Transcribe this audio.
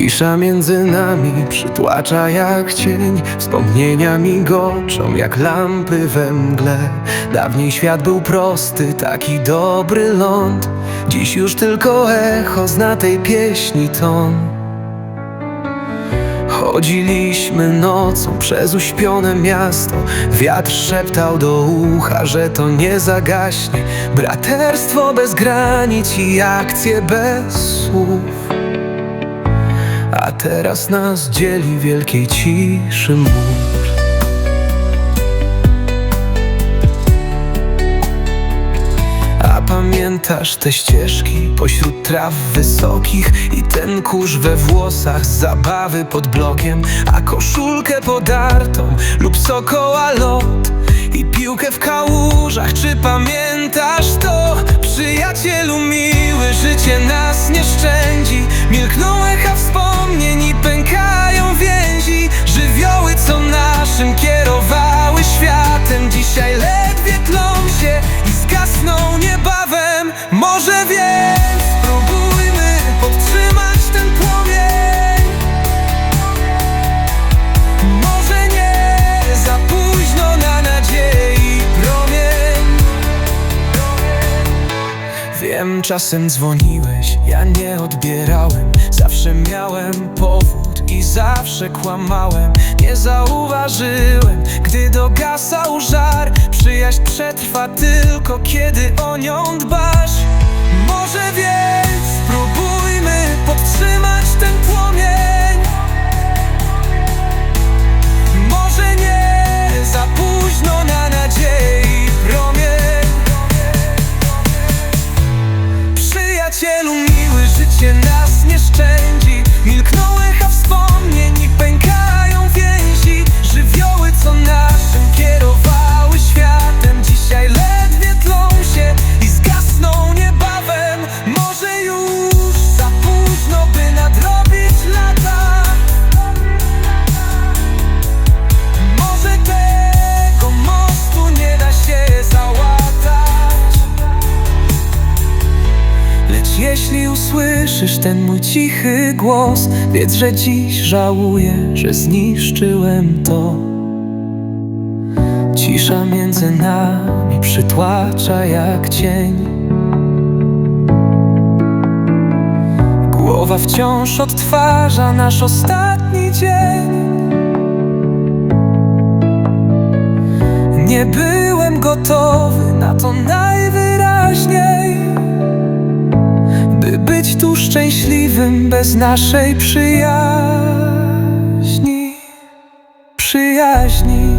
Cisza między nami przytłacza jak cień. Wspomnienia migoczą jak lampy we mgle. Dawniej świat był prosty, taki dobry ląd. Dziś już tylko echo zna tej pieśni ton. Chodziliśmy nocą przez uśpione miasto. Wiatr szeptał do ucha, że to nie zagaśnie. Braterstwo bez granic i akcje bez słów a teraz nas dzieli wielkiej ciszy mur. A pamiętasz te ścieżki pośród traw wysokich I ten kurz we włosach z zabawy pod blokiem A koszulkę podartą lub sokoła lot I piłkę w kałużach, czy pamiętasz to? Przyjacielu miły, życie nas nie szczędzi. Milkną czasem dzwoniłeś, ja nie odbierałem. Zawsze miałem powód i zawsze kłamałem. Nie zauważyłem, gdy dogasał żar. Przyjaźń przetrwa tylko, kiedy o nią dbasz Lecz jeśli usłyszysz ten mój cichy głos Wiedz, że dziś żałuję, że zniszczyłem to. Cisza między nami przytłacza jak cień. Głowa wciąż odtwarza nasz ostatni dzień. Nie byłem gotowy na to najwyraźniej By być tu szczęśliwym bez naszej przyjaźni. Przyjaźni